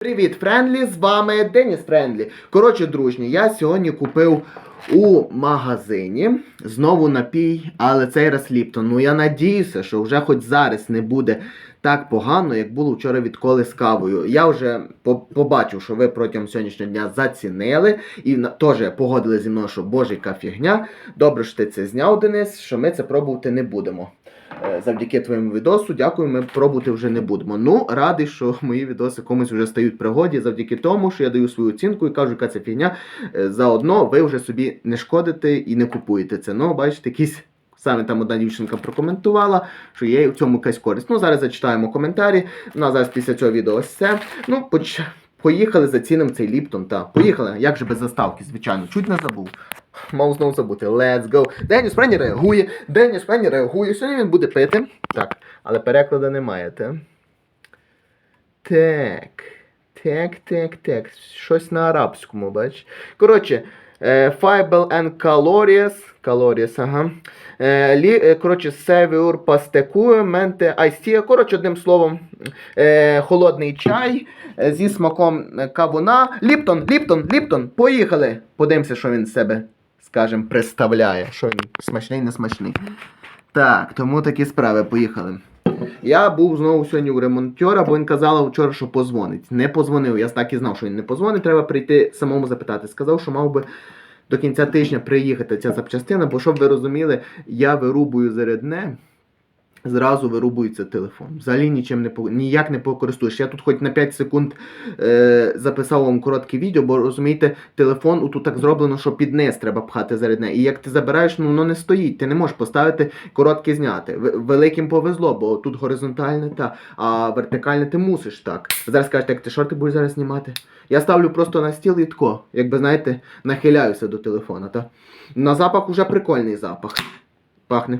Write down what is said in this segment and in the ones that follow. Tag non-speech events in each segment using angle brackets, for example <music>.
Привіт, Френдлі! З вами Деніс Френдлі. Коротше, дружні, я сьогодні купив у магазині знову напій, але цей раз Ліптон. Ну я надіюся, що вже хоч зараз не буде так погано, як було вчора відколи з кавою. Я вже побачив, що ви протягом сьогоднішнього дня зацінили і теж погодили зі мною, що боже, яка фігня. Добре, що ти це зняв, Денис, що ми це пробувати не будемо. Е, Завдяки твоєму відосу, дякую, ми пробувати вже не будемо. Ну, радий, що мої відоси комусь вже стають пригоді завдяки тому, що я даю свою оцінку і кажу, яка це фігня. Е, Заодно ви вже собі не шкодите і не купуєте це. Ну, бачите, якісь. Саме там одна дівчинка прокоментувала, що є в цьому якась користь. Ну, зараз зачитаємо коментарі. Ну, а зараз після цього відео ось це. Ну, поч... поїхали зацінимо цей Ліптон. Та. Поїхали. Як же без заставки, звичайно. Чуть не забув. Мав знову забути. Let's go. Деніс Френі реагує. Деніс Френі реагує. Сьогодні він буде пити. Так, але перекладу немає, та? Так. Так, так, так. Щось на арабському, бач. Коротше, е, and Calories. Calories, ага. Е, лі, е, коротше, Севіур пастеку, менте айсті. Коротше, одним словом, е, холодний чай зі смаком кавуна. Ліптон, Ліптон, Ліптон. Поїхали. Подивимося, що він себе, скажем, представляє. Що він смачний, не смачний. Так, тому такі справи, поїхали. Я був знову сьогодні у ремонтера, бо він казав вчора, що позвонить. Не позвонив. Я так і знав, що він не позвонить. Треба прийти самому запитати. Сказав, що мав би до кінця тижня приїхати ця запчастина, бо щоб ви розуміли, я вирубую зарядне. Зразу вирубується телефон. Взагалі нічим не ніяк не покористуєш. Я тут хоч на 5 секунд е, записав вам коротке відео, бо розумієте, телефон тут так зроблено, що під низ треба пхати зарядне. І як ти забираєш, ну воно не стоїть. Ти не можеш поставити коротке зняти. Великим повезло, бо тут горизонтальне та, а вертикальне ти мусиш так. Зараз скажете, як ти що ти будеш зараз знімати? Я ставлю просто на стіл і тако, якби знаєте, нахиляюся до телефона. Та? На запах уже прикольний запах. Пахне.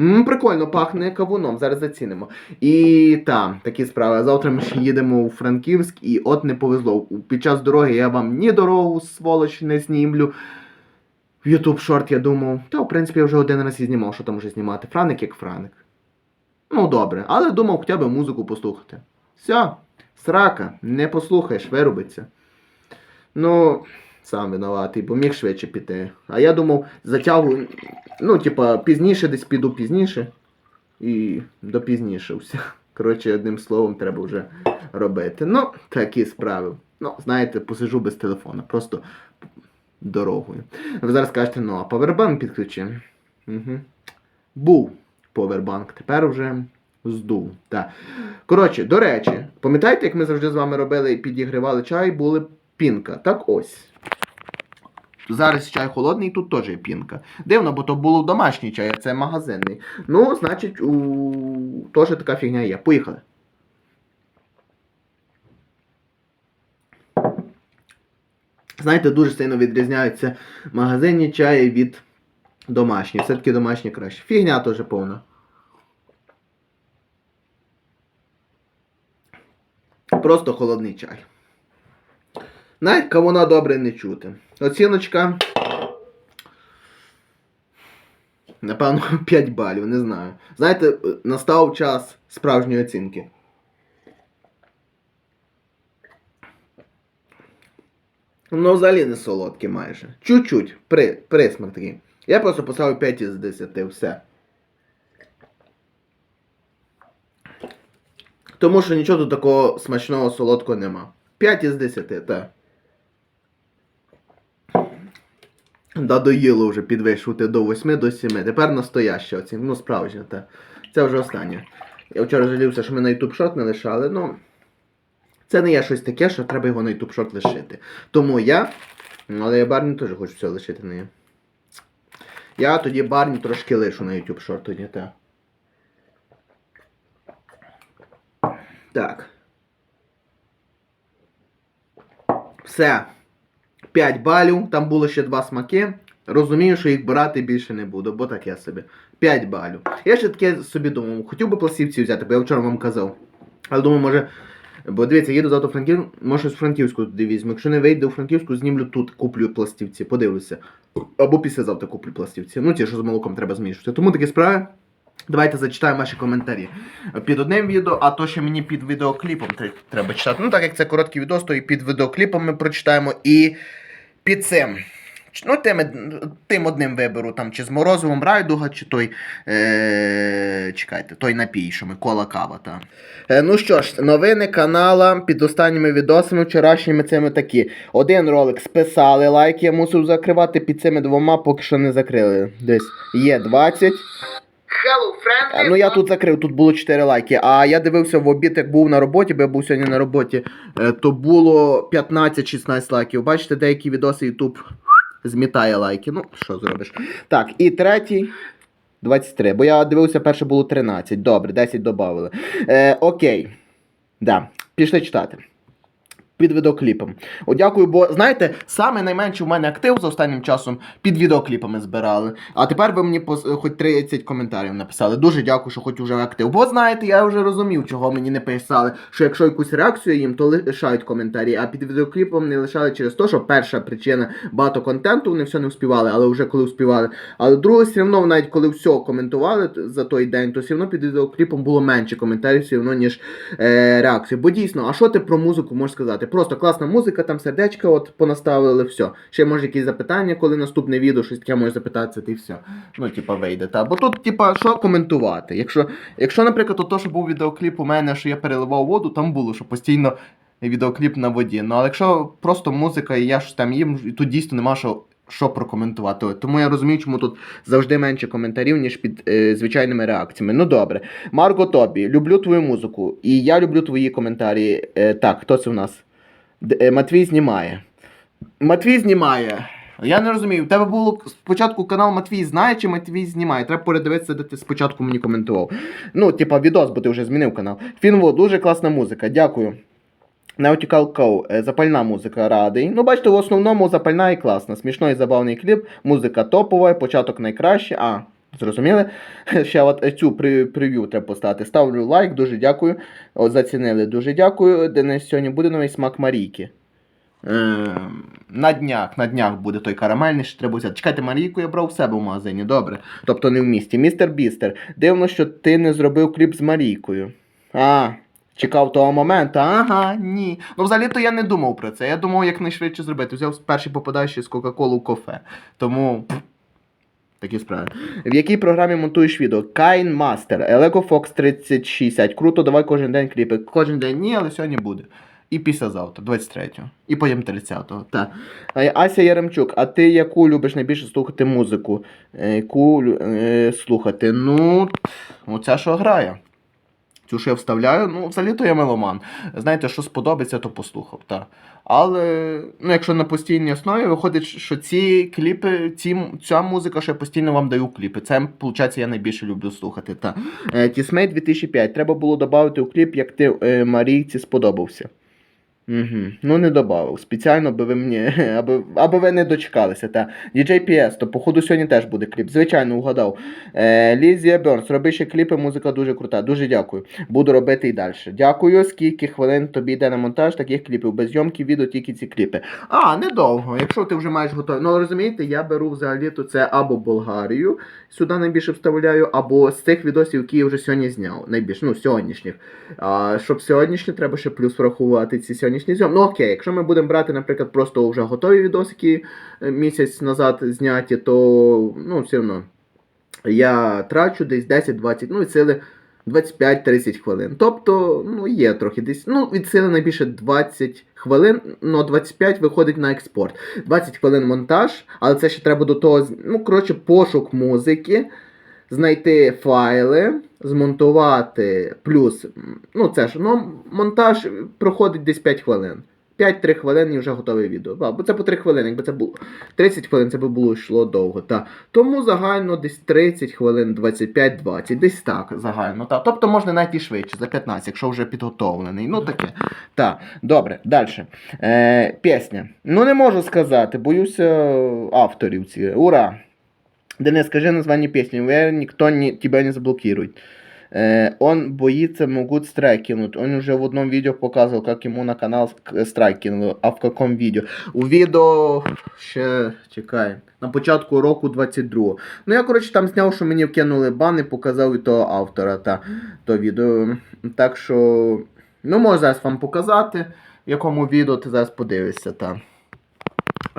М, прикольно пахне кавуном, зараз зацінимо. І там, такі справи. Завтра ми ще їдемо у Франківськ, і от не повезло. Під час дороги я вам ні дорогу, сволоч, не знімлю. YouTube шорт я думав, та в принципі я вже один раз і знімав, що там вже знімати. Франик як франик. Ну добре, але думав хоча б музику послухати. Все, срака, не послухаєш, вирубиться. Ну, сам винуватий, бо міг швидше піти. А я думав, затягую, ну, типа, пізніше десь піду пізніше. І до пізніше все. <laughs> Коротше, одним словом, треба вже робити. Ну, такі справи. Ну, знаєте, посижу без телефона, просто дорогою. Ви зараз кажете, ну, а павербанк підключи. Угу. Був повербанк, тепер вже здув. Так. Коротше, до речі, пам'ятаєте, як ми завжди з вами робили і підігрівали чай, були пінка. Так ось. Зараз чай холодний, тут теж є пінка. Дивно, бо то було домашній чай, а це магазинний. Ну, значить, у... теж така фігня є. Поїхали. Знаєте, дуже сильно відрізняються магазинні чаї від домашніх. Все-таки домашні краще. Фігня теж повна. Просто холодний чай. Навіть кавуна добре не чути. Оціночка. Напевно, <laughs> 5 балів, не знаю. Знаєте, настав час справжньої оцінки. Ну, взагалі не солодке майже. Чуть-чуть. При, присмак такий. Я просто поставив 5 із 10, все. Тому що нічого тут такого смачного солодкого нема. 5 із 10, так. Надоїло вже підвищувати до 8 до 7. Тепер настояща оцінка. Ну, справжня, так. Це вже останнє. Я вчора жалівся, що ми на YouTube шорт не лишали, ну. Це не є щось таке, що треба його на YouTube шорт лишити. Тому я. Але я Барні теж хочу все лишити на є. Я тоді Барні трошки лишу на YouTube шорт тоді, так. Так. Все. 5 балів, там було ще два смаки. Розумію, що їх брати більше не буду, бо таке собі. 5 балів. Я ще таке собі думав, хотів би пластівці взяти, бо я вчора вам казав. Але думаю, може. Бо дивіться, їду завтра в Франків, може щось Франківську туди візьму. Якщо не вийде у Франківську, знімлю тут, куплю пластівці, подивлюся. Або післязавтра куплю пластівці. Ну, ті, що з молоком треба змішувати. Тому такі справи. Давайте зачитаємо ваші коментарі під одним відео, а то ще мені під відеокліпом треба читати. Ну, так як це короткий відео, то і під відеокліпом ми прочитаємо і під цим. Ну, тим, тим одним виберу, там, чи з морозивом райдуга, чи той. Е- чекайте, той напій, що Микола Кава. Та. Е, ну що ж, новини канала під останніми відосами вчорашніми цими такі. Один ролик списали лайк, я мусив закривати під цими двома, поки що не закрили. Десь є 20. Hello, friendly. Е, Ну я тут закрив, тут було 4 лайки. А я дивився в обід, як був на роботі, бо я був сьогодні на роботі, е, то було 15-16 лайків. Бачите, деякі відоси YouTube змітає лайки. Ну, що зробиш? Так, і третій. 23. Бо я дивився, перше було 13. Добре, 10 додали. Е, окей. Да. Пішли читати. Під відеокліпом. О, дякую, бо знаєте, саме найменший у мене актив за останнім часом під відеокліпами збирали. А тепер ви мені пос... хоч 30 коментарів написали. Дуже дякую, що хоч уже актив. Бо знаєте, я вже розумів, чого мені не писали. Що якщо якусь реакцію їм, то лишають коментарі. А під відеокліпом не лишали через те, що перша причина багато контенту, вони все не вспівали, але вже коли вспівали. Але друге, все одно, навіть коли все коментували за той день, то все одно під відеокліпом було менше коментарів, все одно, ніж е, реакцій. Бо дійсно, а що ти про музику можеш сказати? Просто класна музика, там сердечка, от понаставили, все. Ще може якісь запитання, коли наступне відео, щось таке можеш запитатися, ти все. Ну, типа, вийде. Та. Бо тут, типа, що коментувати? Якщо, якщо наприклад, то, що був відеокліп у мене, що я переливав воду, там було, що постійно відеокліп на воді. Ну, але якщо просто музика і я щось там їм, тут дійсно нема що. Що прокоментувати. Тому я розумію, чому тут завжди менше коментарів, ніж під е, звичайними реакціями. Ну добре. Марго Тобі, люблю твою музику. І я люблю твої коментарі. Е, так, хто це у нас? Е, Матвій знімає. Матвій знімає. Я не розумію. У тебе було спочатку канал Матвій знає, чи Матвій знімає. Треба передивитися, де ти спочатку мені коментував. Ну, типа відос, бо ти вже змінив канал. Фінво, дуже класна музика, дякую. Nautical Cow, е, запальна музика радий. Ну, бачите, в основному запальна і класна. Смішний і забавний кліп, музика топова, початок найкраще. А, зрозуміли? <laughs> Ще от цю прев'ю треба поставити. Ставлю лайк, дуже дякую. От, зацінили, дуже дякую. Денис сьогодні буде новий смак Марійки. Ем, на днях, на днях буде той карамельний, що треба взяти. Чекайте, Марійку я брав в себе в магазині, добре. Тобто не в місті. Містер Бістер, дивно, що ти не зробив кліп з Марійкою. А, чекав того моменту. Ага, ні. Ну, взагалі-то я не думав про це. Я думав, як найшвидше зробити. Взяв перший попадаючий з Кока-Колу в кофе. Тому. Такі справи. В якій програмі монтуєш відео? Kine Master, Lego Fox 3060. Круто, давай кожен день кліпи. Кожен день ні, але сьогодні буде. І післязавтра, 23-го. І потім 30-го. Так. Ася Яремчук, а ти яку любиш найбільше слухати музику? Е, Яку е, слухати? Ну, оця що грає. Цю що я вставляю, ну, взагалі-то я меломан. Знаєте, що сподобається, то послухав. Та. Але ну, якщо на постійній основі виходить, що ці кліпи, ці, ця музика, що я постійно вам даю кліпи. Це, виходить, я найбільше люблю слухати. Та. Е, 2005. Треба було додати у кліп, як ти е, Марійці сподобався. Угу. Ну не додав. Спеціально, аби ви мені, <laughs> аби, аби ви не дочекалися. Та. DJ PS, то походу сьогодні теж буде кліп. Звичайно, угадав. Е, Лізія Бернс, роби ще кліпи, музика дуже крута. Дуже дякую. Буду робити і далі. Дякую. Скільки хвилин тобі йде на монтаж таких кліпів? Без зйомки відео тільки ці кліпи. А, недовго. Якщо ти вже маєш готові. Ну розумієте, я беру взагалі то це або Болгарію, сюди найбільше вставляю, або з тих відосів, які я вже сьогодні зняв. Найбільше, ну, сьогоднішніх. А, щоб сьогоднішні, треба ще плюс врахувати ці сьогоднішні зйомки. Ну окей, якщо ми будемо брати, наприклад, просто вже готові відосики е, місяць назад зняті, то ну, все одно я трачу десь 10-20, ну від сили 25-30 хвилин. Тобто, ну, є трохи десь. Ну, від сили найбільше 20 хвилин, ну 25 виходить на експорт. 20 хвилин монтаж, але це ще треба до того, ну, коротше, пошук музики, знайти файли, змонтувати, плюс, ну це ж, ну, монтаж проходить десь 5 хвилин. 5-3 хвилини і вже готове відео. Бо це по 3 хвилини, якби це було 30 хвилин, це би було йшло довго. Та. Тому загально десь 30 хвилин, 25-20, десь так загально. Та. Тобто можна і швидше, за 15, якщо вже підготовлений. Ну таке. Так, добре, далі. Е, пісня. Ну не можу сказати, боюся авторів ці. Ура! Денис, скажи название песни, уверен, никто не, тебя не заблокирует. Э, он боится, могут страйк кинуть. Он уже в одном видео показывал, как ему на канал ск- страйк кинули. А в каком відео? У відео ще чекай. На початку року 22. Ну я, коротше, там зняв, що мені вкинули бани, показав і того автора та то відео. Так що. Ну, можу зараз вам показати, в якому відео ти зараз подивишся. Та.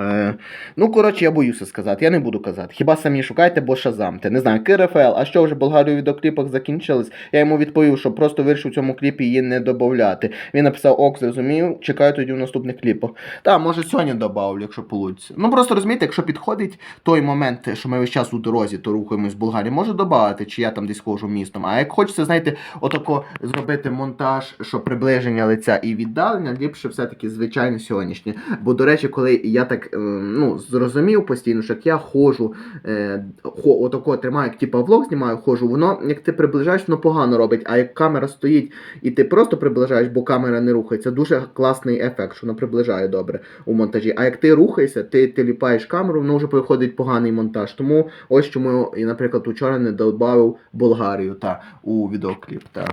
Е, ну, коротше, я боюся сказати, я не буду казати. Хіба самі шукайте, бо шазамте. Не знаю, КРФЛ, а що вже Болгарію в відеокліпах закінчились? Я йому відповів, що просто вирішив в цьому кліпі її не додати. Він написав ок, зрозумів, чекаю тоді в наступних кліпах. Та, може сьогодні добавлю, якщо вийде. Ну просто розумієте, якщо підходить той момент, що ми весь час у дорозі, то рухаємось з Болгарії, можу додати, чи я там десь ходжу містом. А як хочеться, знаєте, отако зробити монтаж, що приближення лиця і віддалення, ліпше все-таки звичайно сьогоднішнє. Бо, до речі, коли я так ну, зрозумів постійно, що як я ходжу, е, хо, отако тримаю, як типа влог знімаю, ходжу, воно, як ти приближаєш, воно погано робить. А як камера стоїть і ти просто приближаєш, бо камера не рухається, дуже класний ефект, що воно приближає добре у монтажі. А як ти рухаєшся, ти, ти ліпаєш камеру, воно вже виходить поганий монтаж. Тому ось чому я, наприклад, учора не додав Болгарію та у відеокліп. Та.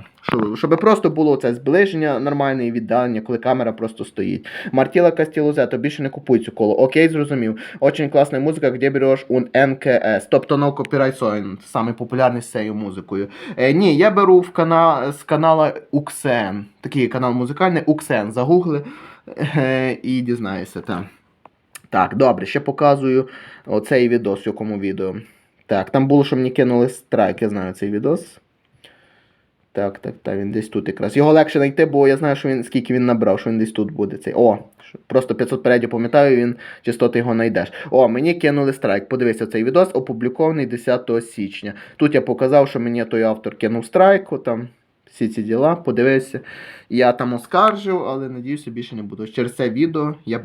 Щоб, просто було це зближення нормальне і віддалення, коли камера просто стоїть. Мартіла Кастілозе, то більше не купуй цю коло. Окей, зрозумів. Очень класна музика, де береш un НКС. Тобто no copyright song, самий популярний з цією музикою. Е, ні, я беру в кана... з канала Уксен. Такий канал музикальний Уксен. Загугли е, і дізнаєшся там. Так, добре, ще показую оцей відос, в якому відео. Так, там було, що мені кинули страйк, я знаю цей відос. Так, так, так, він десь тут якраз. Його легше знайти, бо я знаю, що він скільки він набрав, що він десь тут буде. Цей. О, просто 500 передів пам'ятаю, він чисто ти його знайдеш. О, мені кинули страйк. Подивися цей відос, опублікований 10 січня. Тут я показав, що мені той автор кинув страйку, там всі ці діла, подивився. Я там оскаржив, але надіюся, більше не буду. Через це відео я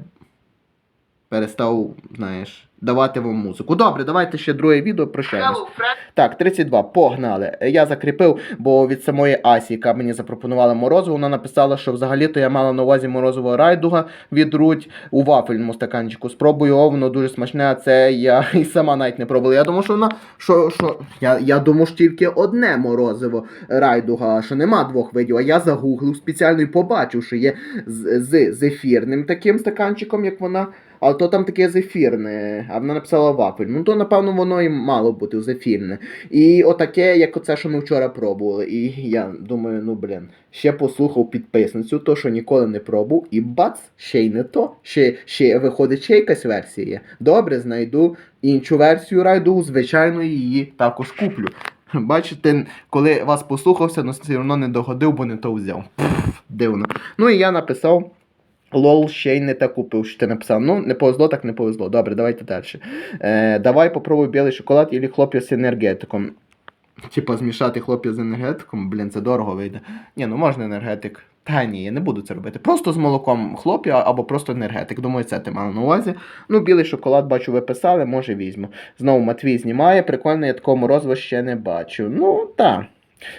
перестав, знаєш, давати вам музику. Добре, давайте ще друге відео прощаємось. Так, 32, погнали. Я закріпив, бо від самої Асі, яка мені запропонувала морозиво, вона написала, що взагалі-то я мала на увазі морозиво райдуга від Рудь у вафельному стаканчику. Спробую його, воно дуже смачне, а це я <laughs> і сама навіть не пробувала. Я думав, що вона. Що, що, я, я думав, що тільки одне морозиво райдуга, що нема двох видів. А я загуглив спеціально і побачив, що є з, з зефірним таким стаканчиком, як вона. Але то там таке зефірне, а вона написала вафель. Ну то, напевно, воно і мало бути зефірне. І отаке, як оце, що ми вчора пробували. І я думаю, ну блін, ще послухав підписницю, то що ніколи не пробував, і бац, ще й не то. Ще, ще виходить ще якась версія. Добре, знайду іншу версію райду, звичайно, її також куплю. Бачите, коли вас послухався, але все одно не догодив, бо не то взяв. Пф, дивно. Ну і я написав. Лол, ще й не те купив, що ти написав. Ну, не повезло, так не повезло. Добре, давайте далі. Е, давай попробуй білий шоколад і хлоп'я з енергетиком. Типа змішати хлоп'я з енергетиком, блін, це дорого вийде. Ні, ну можна енергетик. Та ні, я не буду це робити. Просто з молоком хлоп'я або просто енергетик. Думаю, це ти мав на увазі. Ну, білий шоколад, бачу, ви писали, може візьму. Знову Матвій знімає. Прикольно, я такого морозива ще не бачу. Ну, так.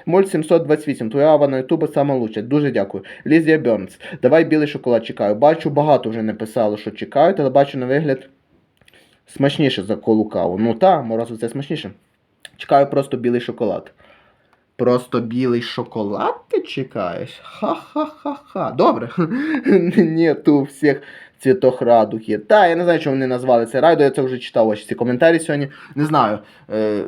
Моль 728, твоя ава на ютубі сама лучша. Дуже дякую. Лізія Бернс. Давай білий шоколад чекаю. Бачу, багато вже не писало, що чекають, але бачу на вигляд смачніше за колу каву. Ну та, морозиво це смачніше. Чекаю просто білий шоколад. Просто білий шоколад ти чекаєш? Ха-ха-ха-ха. Добре. <laughs> Нету у всіх цвітох радуги. Та, я не знаю, чому вони назвали це райду, я це вже читав ось ці коментарі сьогодні. Не знаю. Е,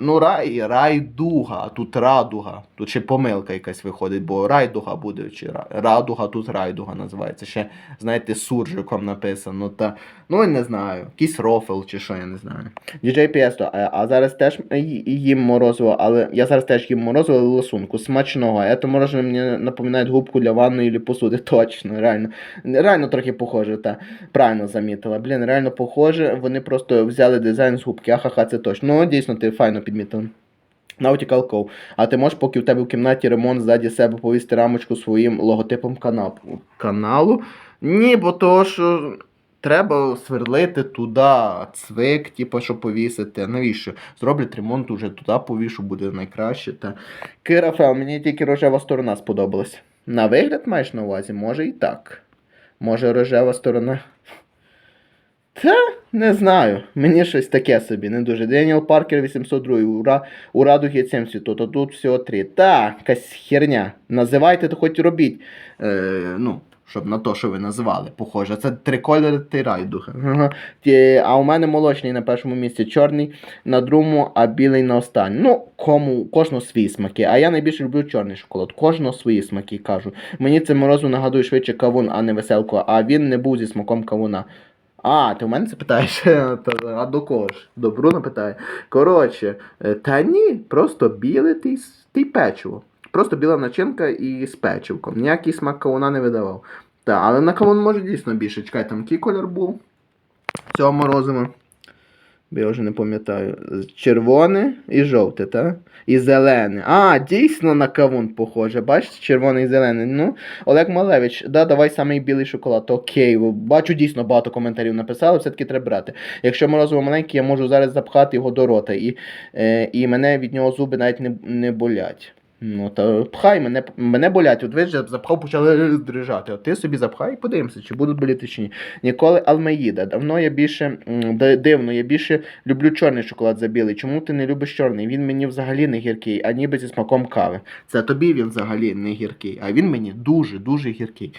ну, рай, райдуга, тут радуга. Тут ще помилка якась виходить, бо райдуга буде, чи радуга, тут райдуга називається. Ще, знаєте, суржиком написано. Та, ну, я не знаю, якийсь рофл чи що, я не знаю. DJ Піесто, а, а зараз теж їм морозиво, але я зараз теж їм морозиво але лосунку. Смачного. Это мороженое мені напоминає губку для ванної или посуди. <laughs> Точно, реально. Реально трохи похоже, та правильно замітила. Блін, реально похоже. Вони просто взяли дизайн з губки. Ахаха, це точно. Ну, дійсно, ти файно підмітила. Nautical Cove. А ти можеш, поки в тебе в кімнаті ремонт ззаді себе повісти рамочку своїм логотипом каналу? Каналу? Ні, бо то що треба сверлити туди цвик, типу, щоб повісити. Навіщо? Зроблять ремонт уже туди повішу, буде найкраще. Та... Кирафел, мені тільки рожева сторона сподобалась. На вигляд маєш на увазі? Може і так. Може рожева сторона. Та не знаю. Мені щось таке собі, не дуже. Деніел Паркер 802, ура, у Радугі 70, то тут всього 3. Та, якась херня. Називайте, то хоч робіть. Е, ну, щоб на то, що ви називали, похоже. Це три кольори ти райдуха. А у мене молочний на першому місці, чорний на другому, а білий на останньому. Ну, кому, кожного свої смаки. А я найбільше люблю чорний шоколад. Кожного свої смаки кажу. Мені це морозу нагадує швидше кавун, а не веселку, а він не був зі смаком кавуна. А, ти в мене це питаєш? <laughs> А до кого ж? До Бруно питає. Коротше, е, та ні, просто біле ти, ти печиво. Просто біла начинка і з печивком. Ніякий смак кавуна не видавав. Та, але на кавун може дійсно більше. Чекай, там який колір був цього морозива. Бо Я вже не пам'ятаю. Червоне і жовте, так? І зелене. А, дійсно на кавун похоже. Бачите, червоний і зелений. Ну, Олег Малевич, да, давай самий білий шоколад. Окей, бачу, дійсно багато коментарів написали, все-таки треба брати. Якщо морозиво маленьке, я можу зараз запхати його до рота, і, е, і мене від нього зуби навіть не, не болять. Ну, то пхай, мене, мене болять. От ви ж запхав, почали дрижати. От ти собі запхай і подивимося, чи будуть боліти чи ні. Ніколи Алмеїда. Давно я більше дивно, я більше люблю чорний шоколад за білий. Чому ти не любиш чорний? Він мені взагалі не гіркий, а ніби зі смаком кави. Це тобі він взагалі не гіркий, а він мені дуже, дуже гіркий.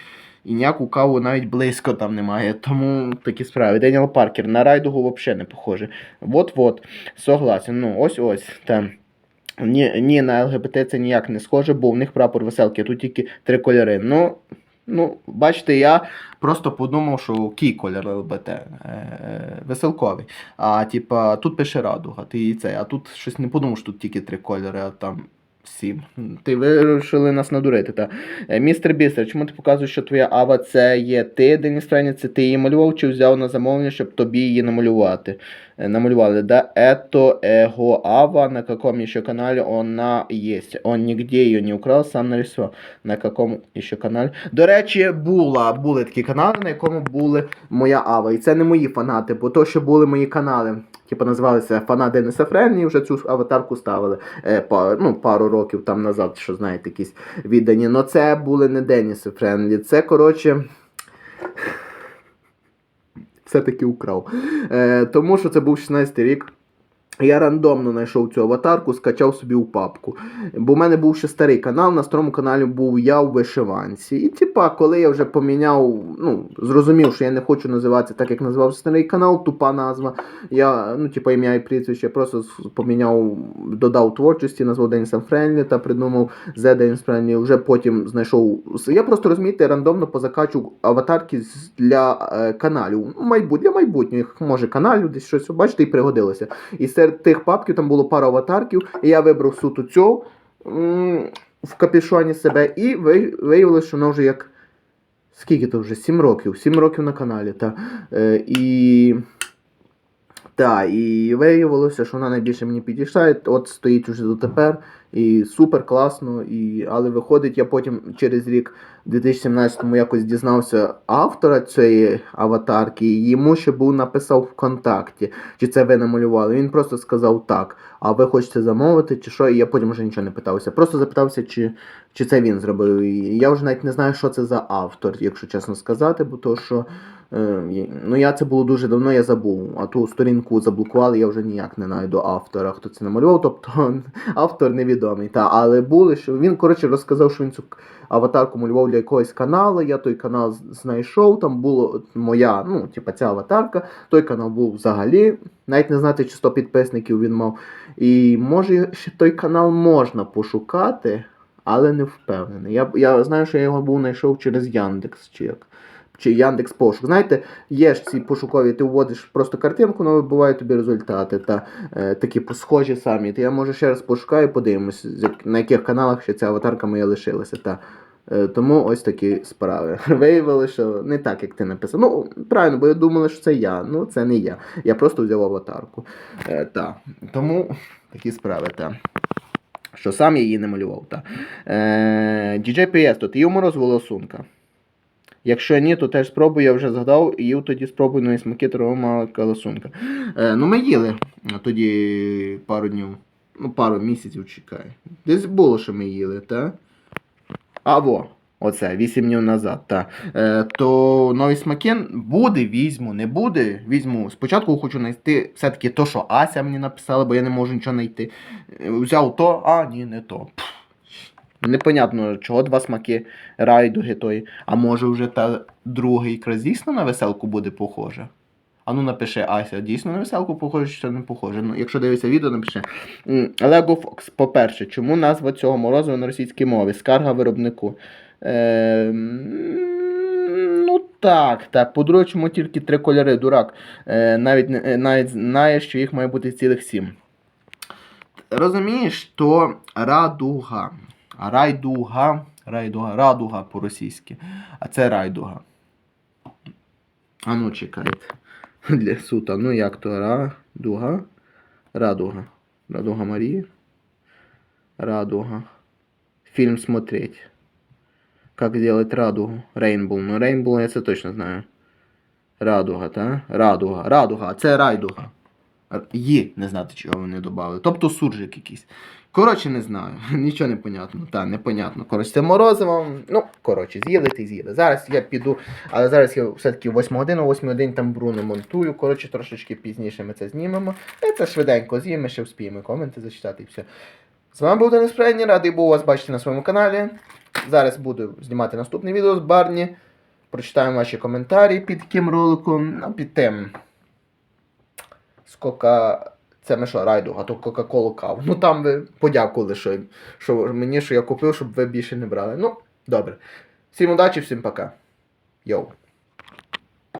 І ніяку каву навіть близько там немає. Тому такі справи. Деніел Паркер на райдугу взагалі не похоже. Вот-вот, согласен. Ну, ось ось. Там. Ні, ні, на ЛГБТ це ніяк не схоже, бо в них прапор веселки, тут тільки три кольори. Ну, ну, бачите, я просто подумав, що який колір ЛГБТ? Е, веселковий. А типа, тут пише радуга, ти і це, а тут щось не подумав, що тут тільки три кольори, а там. Сім. Ти вирішили нас надурити, та. Е, Містер Бістер, чому ти показуєш, що твоя ава це є ти, Деніс Френі, це ти її малював, чи взяв на замовлення, щоб тобі її намалювати? Э, намалювали, да, это его Ава, на каком еще канале она есть. Он нигде ее не украл, сам нарисував. На какому ще каналі. До речі, була, були такі канали, на якому були моя Ава. І це не мої фанати, бо то, що були мої канали. Типу називалися Фана Дениса Френні, вже цю аватарку ставили е, па, ну, пару років там назад, що знаєте, якісь віддані. Но це були не Деніси Френлі. Це, коротше, все-таки украв. Е, тому що це був 16 рік. Я рандомно знайшов цю аватарку, скачав собі у папку. Бо в мене був ще старий канал, на старому каналі був я у вишиванці. І типа, коли я вже поміняв, ну, зрозумів, що я не хочу називатися так, як називався старий канал, тупа назва. Я, ну, типа, ім'я і прізвище, просто поміняв, додав творчості, назвав Денісом Френлі та придумав The Деніс Френлі. Вже потім знайшов. Я просто розумієте, рандомно позакачу аватарки для е, каналів. Майбут, для майбутніх, може, каналів, десь щось, бачите, і пригодилося. І серед тих папків там було пара аватарків, і я вибрав суто цю в капюшоні себе, і виявилося, що вона вже як. Скільки то вже? 7 років. 7 років на каналі. Та. Е, і. Та, і виявилося, що вона найбільше мені підійшла. От стоїть уже дотепер. І супер класно. І... Але виходить, я потім через рік, в 2017-му, якось дізнався автора цієї аватарки, і йому ще був написав ВКонтакті, чи це ви намалювали. Він просто сказав так. А ви хочете замовити, чи що? І я потім вже нічого не питався. Просто запитався, чи, чи це він зробив. І я вже навіть не знаю, що це за автор, якщо чесно сказати, бо то що. Е, ну я це було дуже давно, я забув. А ту сторінку заблокували, я вже ніяк не знайду автора, хто це намалював. Тобто <laughs> автор невідомий. Та, але були, що він, коротше, розказав, що він цю аватарку малював для якогось каналу. Я той канал знайшов. Там була моя, ну, типа ця аватарка. Той канал був взагалі. Навіть не знати, чи 100 підписників він мав. І може ще той канал можна пошукати, але не впевнений. Я, я знаю, що я його був знайшов через Яндекс чи як. Чи Яндекс Пошук. Знаєте, є ж ці пошукові, ти вводиш просто картинку, але вибивають тобі результати та е, такі схожі самі. Я може ще раз пошукаю, подивимось, на яких каналах ще ця аватарка моя лишилася. Та. Е, тому ось такі справи. <laughs> Виявили, що не так, як ти написав. Ну, правильно, бо я думала, що це я. Ну, це не я. Я просто взяв аватарку. Е, та. Тому такі справи, та. Що сам я її не малював. Та. Е, DJ PS, то ти їв мороз волосунка. Якщо ні, то теж спробуй, я вже згадав, і їв тоді спробуй на смаки травма колосунка. Е, ну, ми їли тоді пару днів, ну, пару місяців чекай. Десь було, що ми їли, так? А во. Оце, 8 днів назад, так. Е, то нові смаки буде, візьму, не буде, візьму. Спочатку хочу знайти все-таки то, що Ася мені написала, бо я не можу нічого знайти. Е, Взяв то, а ні, не то. Непонятно, чого два смаки райдуги тої. А може вже та друга ікра дійсно на веселку буде похожа? А ну напиши, Ася, дійсно на веселку похоже, чи не похоже. Ну, якщо дивишся відео, напиши. Lego Fox, по-перше, чому назва цього морозива на російській мові? Скарга виробнику. Е, ну так, так. По-друге, чому тільки три кольори, дурак. Е, навіть, е, навіть знає, що їх має бути цілих сім. Розумієш, то радуга. Райдуга. Райдуга, радуга по-російськи. А це райдуга. А ну чекайте. Для сута. Ну як то? Радуга. Радуга. Радуга Марії. Радуга. Фильм смотреть. Как сделать радугу? Рейнбол. Ну, Рейнбол я це точно знаю. Радуга, та? Радуга. Радуга. Це райдуга. Є, не знати, чого вони додали. Тобто суржик якийсь. Коротше, не знаю. <laughs> Нічого не понятно. Та, непонятно. Коротше, це морозиво. Ну, коротше, з'їли ти з'їли. Зараз я піду, але зараз я все-таки 8 годин, о 8 годин там Бруно монтую. Коротше, трошечки пізніше ми це знімемо. І це швиденько з'їмо, ще вспіємо коменти зачитати і все. З вами був Денис Фрейні, радий був вас бачити на своєму каналі. Зараз буду знімати наступне відео з Барні. Прочитаємо ваші коментарі під таким роликом. Ну, під тим. Кока. Це ми що, райдуга, то Кока-Колу каву. Ну там ви подякували, що, що мені, що я купив, щоб ви більше не брали. Ну, добре. Всім удачі, всім пока. Йоу.